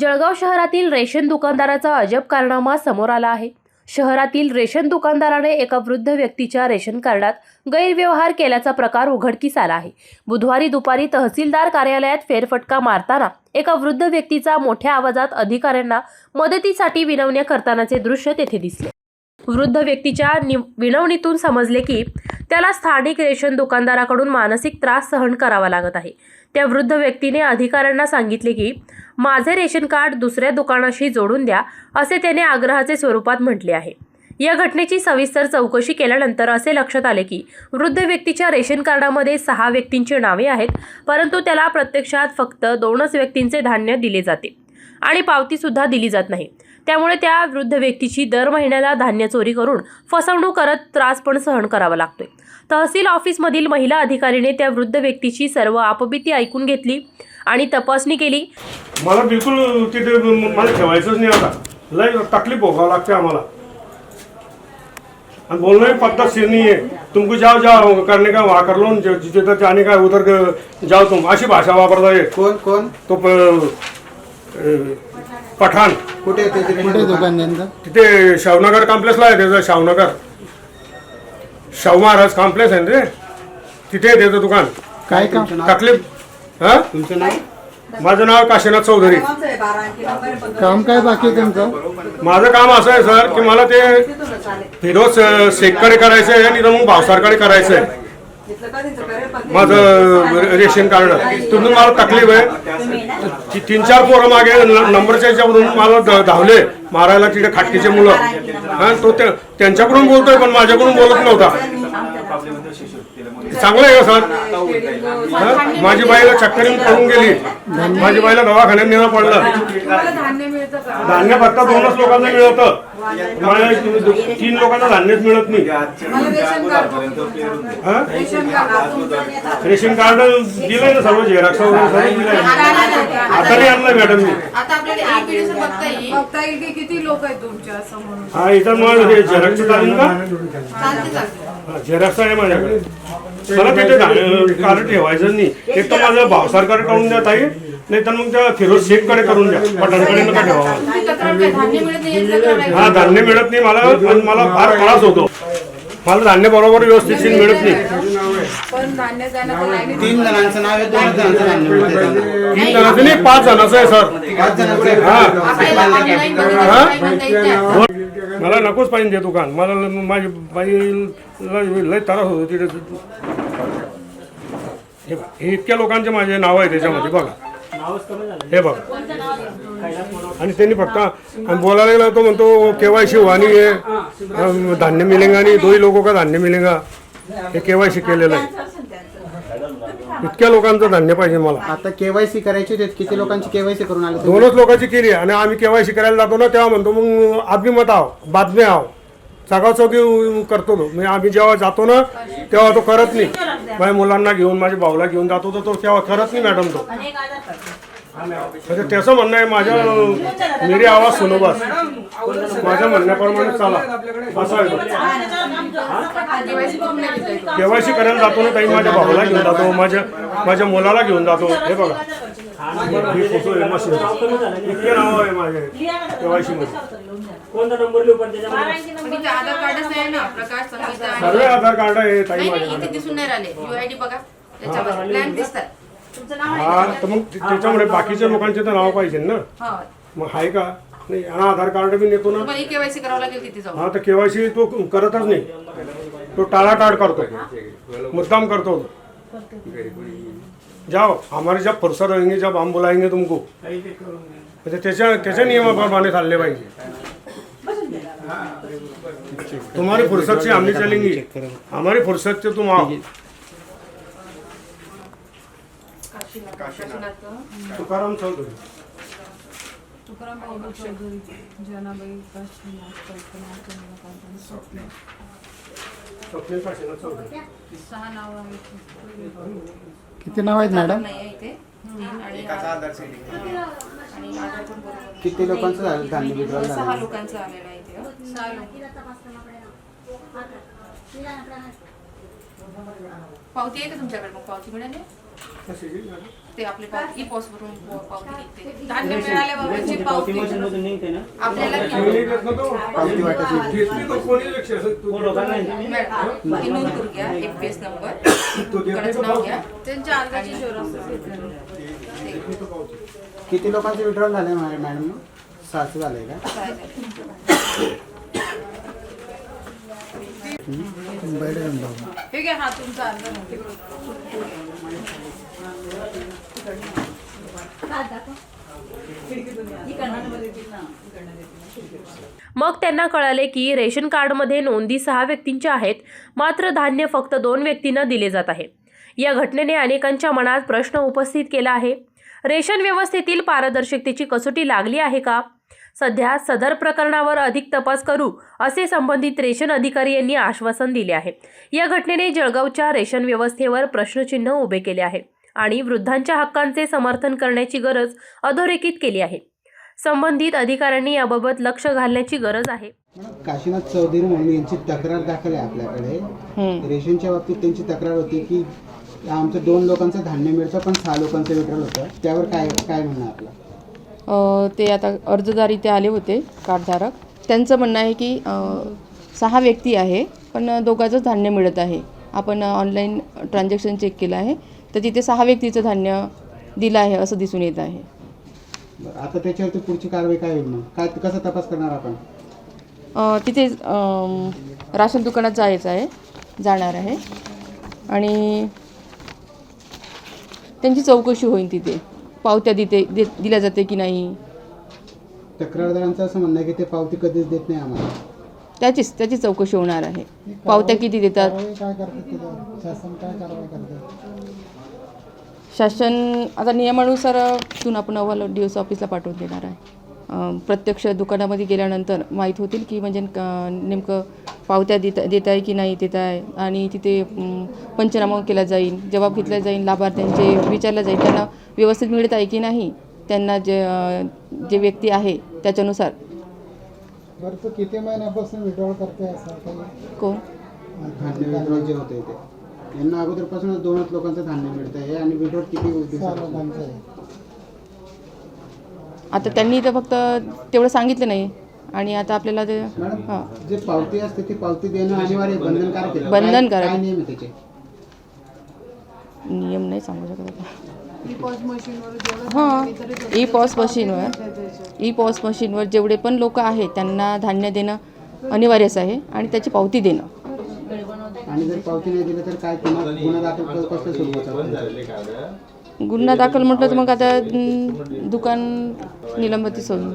जळगाव शहरातील रेशन दुकानदाराचा अजब कारनामा समोर आला आहे. शहरातील रेशन दुकानदाराने एका वृद्ध व्यक्तीच्या रेशन कार्डात गैरव्यवहार केल्याचा प्रकार उघडकीस आला आहे. बुधवारी दुपारी तहसीलदार कार्यालयात फेरफटका मारताना एका वृद्ध व्यक्तीचा मोठ्या आवाजात अधिकाऱ्यांना मदतीसाठी विनवण्या करतानाचे दृश्य तेथे दिसले. वृद्ध व्यक्तीच्या नि विनवणीतून समजले की त्याला स्थानिक रेशन दुकानदाराकडून मानसिक त्रास सहन करावा लागत आहे. त्या वृद्ध व्यक्तीने अधिकाऱ्यांना सांगितले की माझे रेशन कार्ड दुसऱ्या दुकानाशी जोडून द्या असे त्याने आग्रहाचे स्वरूपात म्हटले आहे. या घटनेची सविस्तर चौकशी केल्यानंतर असे लक्षात आले की वृद्ध व्यक्तीच्या रेशन कार्डामध्ये सहा व्यक्तींची नावे आहेत परंतु त्याला प्रत्यक्षात फक्त दोनच व्यक्तींचे धान्य दिले जाते आणि पावतीसुद्धा दिली जात नाही. त्यामुळे त्या वृद्ध व्यक्तीची दर महिन्याला धान्य चोरी करून फसवणूक करत त्रास पण सहन करावा लागतोय. तहसील ऑफिसमधील महिला अधिकारीने त्या वृद्ध व्यक्तीची सर्व आपबिती ऐकून घेतली आणि तपासणी केली. मला बिलकुल तिथे मला ठेवायचंच नाही आता. लय तकलीफ भोगावं लागते आम्हाला. आणि बोलना भी पद्धतशीर नहीं है तुमको जाओ जाओ करने का वहाँ कर लो ज- जिधर जाने का है, उधर जाओ तुम. अशी भाषा वापरता कोण कोण? तो प- अ, पठाण. कुठे आहे त्याचे कुठे दुकान त्यांचं तिथे शावनगर कॉम्प्लेक्सला आहे त्याचं शावनगर शाहू महाराज कॉम्प्लेक्स आहे ना ते तिथे आहे त्याचं दुकान. काय तकलीफ हा? तुमचं नाव? माझं नाव काशीनाथ चौधरी. काम काय बाकी आहे तुमचं? माझं काम असं आहे सर की मला ते फिरोज शेखकडे करायचं आहे आणि मग भावसारकडे करायचं आहे. माझं रेशन कार्ड. तुम्ही मला तकलीफ आहे ती तीन चार पोरं मागे नंबरच्या याच्यावरून मला धावले. मारायला तिथे खाटकीचे मुलं. हा तो त्यांच्याकडून बोलतोय पण माझ्याकडून बोलत नव्हता. चांगलं आहे का सर? हा? माझी बाईला चक्कर येऊन पडून गेली. माझी बाईला दवाखान्यात नेणं पडलं. धान्य फक्त दोनच लोकांना मिळतं. मला तीन लोकांना धान्यच मिळत नाही. हा? रेशन कार्ड दिलंय ना सर्व झेरॉक्स वगैरे सर्व दिलंय. आता नाही आणलं मॅडम मी. हा इथं मग हे झेरॉक्स चालेल का? झेरॉक्स आहे माझ्याकडे. मला तिथे कार्ड ठेवायचं नाही. एक तर माझं भावसारकडे करून द्या ताई. नाही तर मग त्या फिरोज शेखकडे करून द्या. पठाणकडे नका ठेवा. हा धान्य मिळत नाही मला मला फार त्रास होतो. मला धान्य बरोबर व्यवस्थित मिळत नाही पण धान्य जाण्याचं लाईनीत तीन जणांचं नाव आहे दोन जणांचं. तीन जणांचं नाही पाच जणांचं आहे सर पाच जणांचं आहे. हा. आपल्याला हा? म्हणता येत. मला नकोच पाहिजे ते दुकान मला ल- माझी बाई लय लय त्रास होतो तिथे हे बघा, हे इतक्या लोकांचे माझे नाव आहे त्याच्यामध्ये बघा हे बघा. आणि त्यांनी फक्त आणि बोलायला गेला तो म्हणतो केवायसी आणि हे अं, धान्य मिळेगा आणि दोही लोगों का धान्य मिळेगा हे केवायसी केलेलं आहे. इतक्या लोकांचं धान्य पाहिजे मला. आता केवायसी करायची होती किती लोकांची केवायसी करून आले? दोनच लोकांची केली आणि आम्ही केवायसी करायला जातो ना तेव्हा म्हणतो मग अभिमत आहो बातमी आहो. सगळा चौकी करतो तो. म्हणजे आम्ही जेव्हा जातो ना तेव्हा तो करत नाही. माझ्या मुलांना घेऊन माझ्या भाऊला घेऊन जातो तर तो तेव्हा करत नाही मॅडम तो. म्हणजे त्याचं म्हणणं आहे माझ्या मेरी आवाज सुनो बस. माझ्या म्हणण्याप्रमाणे चला. असं आहे केवायसी केवायसी करायला जातो ना ताई माझ्या भावाला घेऊन जातो माझ्या माझ्या मुलाला घेऊन जातो. हे बघा. ही फोटो आहे मशीन. इतके नाव आहे माझे. केवायसी मध्ये पण इथे आधार कार्डच नाही ना प्रकाश संगीता आणि- सर्व आधार कार्ड आहे ताई नाही नाही माझ्याकडे. इथे दिसून नाही राहिले. युआयडी बघा. त्याच्यावर ब्लँक दिसतात. हा तर मग त्याच्यामुळे बाकीच्या लोकांचे तर नाव पाहिजे ना. हा. मग आहे का? नाही हा आधार कार्ड बी नेतो ना. तुम्हाला ई केवायसी करावं लागेल तिथे जाऊन. हा तर केवायसी तो करतच नाही. तो टाळाटाळ करतो. मुद्दाम करतो. जाओ हमारे जब फुर्सत होंगे जब हम बुलाएंगे तुमको म्हणजे त्याच्या त्याच्या नियमाप्रमाणे चालले पाहिजे. तुम्हारी फुर्सत से हमने चलेंगी. चलेंगे हमारी फुर्सत से तुम आओ. तुकाराम चौधरी. तुकाराम बाबू चौधरी जनाबाई काशीनाथ कल्पना काशीनाथ चौधरी. सहा नाव आहेत. किती नाव आहेत मॅडम? नाही आहे इथे. तीन आणि आणि आधार पण बरोबर किती लोकांचं झालं? धान्य वितरण सहा झालं. लोकांचं आलेलं आहे इथे सहा लोक पावती आहे का तुमच्याकडे मग? पावती मिळाली? ते आपले पाव- ई पॉस वरून प- पावती निघते धान्य मिळाल्याबाबतची पावती आपल्याला पावती वाटायची घेतली तर कोणी लक्ष असेल तू मॅडम, ही? नोंद करून घ्या एक पेज नंबर तो देत नाही दुकानाचं तर नाव पावती. घ्या. त्यांच्या अंगाची झेरॉक्स घेतलेली. किती लोकांचे विड्रॉल झाले मॅ- मॅडम? सहाशे झाले का? బయట ठीक आहे हा तुमचा अर्ज मग त्यांना कळाले की रेशन कार्डमध्ये नोंदी सहा व्यक्तींच्या आहेत मात्र धान्य फक्त दोन व्यक्तींना दिले जात आहे. या घटनेने अनेकांच्या मनात प्रश्न उपस्थित केला आहे. रेशन व्यवस्थेतील पारदर्शकतेची कसोटी लागली आहे का? सध्या सदर प्रकरणावर अधिक तपास करू असे संबंधित रेशन अधिकारी यांनी आश्वासन दिले आहे. या घटनेने जळगावच्या रेशन व्यवस्थेवर प्रश्नचिन्ह उभे केले आहे आणि वृद्धांच्या हक्कांचे समर्थन करण्याची गरज अधोरेखित केली आहे. संबंधित अधिकाऱ्यांनी याबाबत लक्ष घालण्याची गरज आहे. काशीनाथ चौधरी म्हणून यांची तक्रार दाखल आहे आपल्याकडे. रेशनच्या बाबतीत त्यांची तक्रार होती की आमचं दोन लोकांचं धान्य मिळतं पण सहा लोकांचं विड्रॉल होतं. त्यावर काय काय म्हणणं आपलं? ते आता अर्जदार इथे आले होते कार्डधारक. त्यांचं म्हणणं आहे की सहा व्यक्ती आहे पण दोघांचंच धान्य मिळत आहे. आपण ऑनलाईन ट्रान्झॅक्शन चेक केलं आहे तर तिथे सहा व्यक्तीचं धान्य दिलं आहे असं दिसून येत आहे. आता त्याच्यावरती पुढची कारवाई काय होईल काय कसा तपास करणार आपण? तिथे राशन दुकानात जायचं आहे जाणार आहे. आणि त्यांची चौकशी होईल तिथे. पावत्या देते दे दिल्या जाते की नाही? तक्रारदारांचं असं म्हणणं आहे की ते पावती कधीच देत नाही आम्हाला. त्याचीच त्याची चौकशी होणार आहे. पावत्या किती देतात? काय शासन काय कारवाई करते? शासन आता नियमानुसार आपण अहवाल डी एस ऑफिसला पाठवून देणार आहे. प्रत्यक्ष दुकानामध्ये गेल्यानंतर माहीत होतील की म्हणजे क- नेमकं पावत्या देत देत आहे की नाही देत आहे आणि तिथे पंचनामा केला जाईल जबाब घेतला जाईल लाभार्थ्यांचे विचारलं जाईल त्यांना व्यवस्थित मिळत आहे की नाही त्यांना जे जे व्यक्ती आहे त्याच्यानुसार. बरं किती महिन्यापासून विड्रॉल करते कोण? धान्य विड्रॉल जे होते ते. यांना अगोदरपासूनच दोनच लोकांचं धान्य मिळतं आहे आणि विड्रॉल किती सहा दिवसापासून? लोकांचं आहे आता त्यांनी तर फक्त तेवढं सांगितलं नाही. आणि आता आपल्याला ते हां. जे पावती असते ती पावती देणं अनिवार्य आहे, बंधनकारक आहे. बंधनकारक. काय नियम आहे त्याचे? नियम नाही सांगू शकत आता. ई पॉस मशीनवर जेवढं हां. ई पॉस मशीनवर. ई पॉस मशीनवर जेवढे पण लोक आहेत त्यांना धान्य देणं अनिवार्यच आहे आणि त्याची पावती देणं. आणि जर पावती नाही दिलं तर काय? गुन्हा गुन्हा दाखल कसं सुरू होतं गुन्हा दाखल म्हटलं तर मग आता दुकान निलंबित होईल